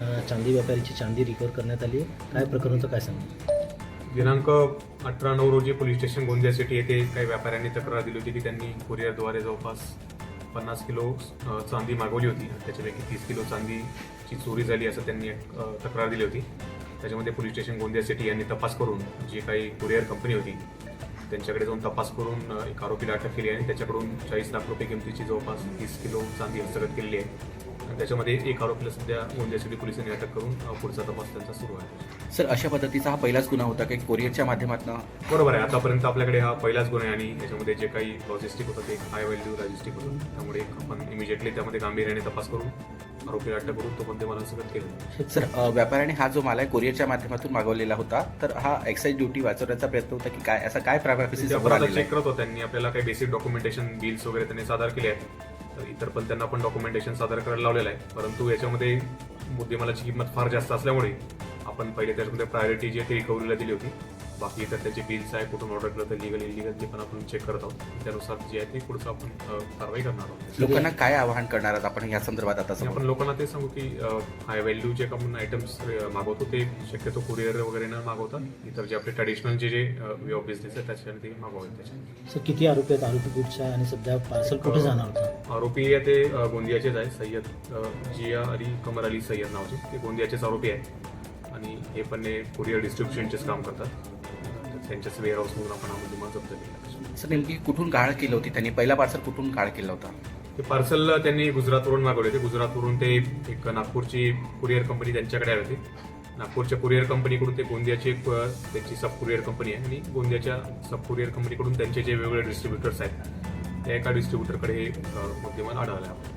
चांदी व्यापारीची चांदी रिकवर करण्यात आली आहे. काय प्रकरण होतं काय सांगा? दिनांक अठरा नऊ रोजी पोलीस स्टेशन गोंदिया सिटी येथे काही व्यापाऱ्यांनी तक्रार दिली होती की त्यांनी कुरिअरद्वारे जवळपास पन्नास किलो चांदी मागवली होती. त्याच्यापैकी तीस किलो चांदीची चोरी झाली असं त्यांनी तक्रार दिली होती. त्याच्यामध्ये पोलीस स्टेशन गोंदिया सिटी यांनी तपास करून जी काही कुरिअर कंपनी होती त्यांच्याकडे जाऊन तपास करून एक आरोपीला अटक केली आणि त्याच्याकडून चाळीस लाख रुपये किमतीची जवळपास तीस किलो चांदी हस्तगत केलेली आहे. त्याच्यामध्ये एक आरोपीला सध्या गोंदिया सिटी पोलिसांनी अटक करून पुढचा तपास त्यांचा सुरू आहे. सर अशा पद्धतीचा हा पहिलाच गुन्हा होता की कोरियरच्या माध्यमातून? बरोबर आहे. आतापर्यंत आपल्याकडे हा पहिलाच गुन्हा आहे आणि याच्यामध्ये जे काही लॉजिस्टिक होतं ते हाय व्हॅल्यू लॉजिस्टिक होतं. त्यामुळे आपण इमिजिएटली त्यामध्ये गांभीर्याने तपास करून आरोपीला अटक करून तो मध्यमाला सगळं केलं. सर व्यापाऱ्याने हा जो माल आहे कोरियरच्या माध्यमातून मागवलेला होता तर हा एक्साईज ड्युटी वाचवण्याचा प्रयत्न होता की काय? असा काय प्रायव्हसी समोर आलेला चेक करत होतो त्यांनी. आपल्याला काही बेसिक डॉक्युमेंटेशन बिल्स वगैरे त्यांनी सादर केले आहेत. तर इतर पण त्यांना पण डॉक्युमेंटेशन सादर करायला लावलेलं आहे. परंतु याच्यामध्ये मुद्देमालाची किंमत फार जास्त असल्यामुळे आपण पहिले त्याच्यामध्ये प्रायोरिटी जी आहे ती रिकव्हरीला दिली होती. बाकी इतर त्याचे बिल्स आहे कुठून ऑर्डर केलं तर लिगल इलिगल ते पण आपण चेक करत आहोत. त्यानुसार जे आहे ते पुढचं आपण कारवाई करणार आहोत. लोकांना काय आवाहन करणार आहात आपण या संदर्भात आता आपण लोकांना ते सांगू की हाय व्हॅल्यू जे आपण आयटम्स मागवतो ते शक्यतो कुरिअर वगैरे न मागवता इतर जे आपले ट्रॅडिशनल जे जे वे ऑफ बिझनेस आहे त्याच्याने ते मागवावे त्याच्या सर किती आरोपी आहेत? आरोपी कुठचे आहे? आणि सध्या पार्सल कुठे जाणार होतं? आरोपी आहे ते गोंदियाचेच आहे. सय्यद जिया अली कमर अली सय्यद नावाचे. ते गोंदियाचेच आरोपी आहे आणि हे पण हे कुरिअर डिस्ट्रीब्युशनचेच काम करतात. त्यांच्याच वेअर हाऊसमधून आपण हा मुद्देमाल जप्त केला सर नेमकी कुठून गाळ केली होती? त्यांनी पहिला पार्सल कुठून गाळ केला होता? ते पार्सल त्यांनी गुजरातवरून मागवले होते. गुजरातवरून ते एक नागपूरची कुरिअर कंपनी त्यांच्याकडे आली होती. नागपूरच्या कुरिअर कंपनीकडून ते गोंदियाची एक त्यांची सब कुरिअर कंपनी आहे. आणि गोंदियाच्या सब कुरिअर कंपनीकडून त्यांचे जे वेगवेगळे डिस्ट्रीब्युटर्स आहेत त्या एका डिस्ट्रीब्युटरकडे हे मुद्देमाल आढळला आहे.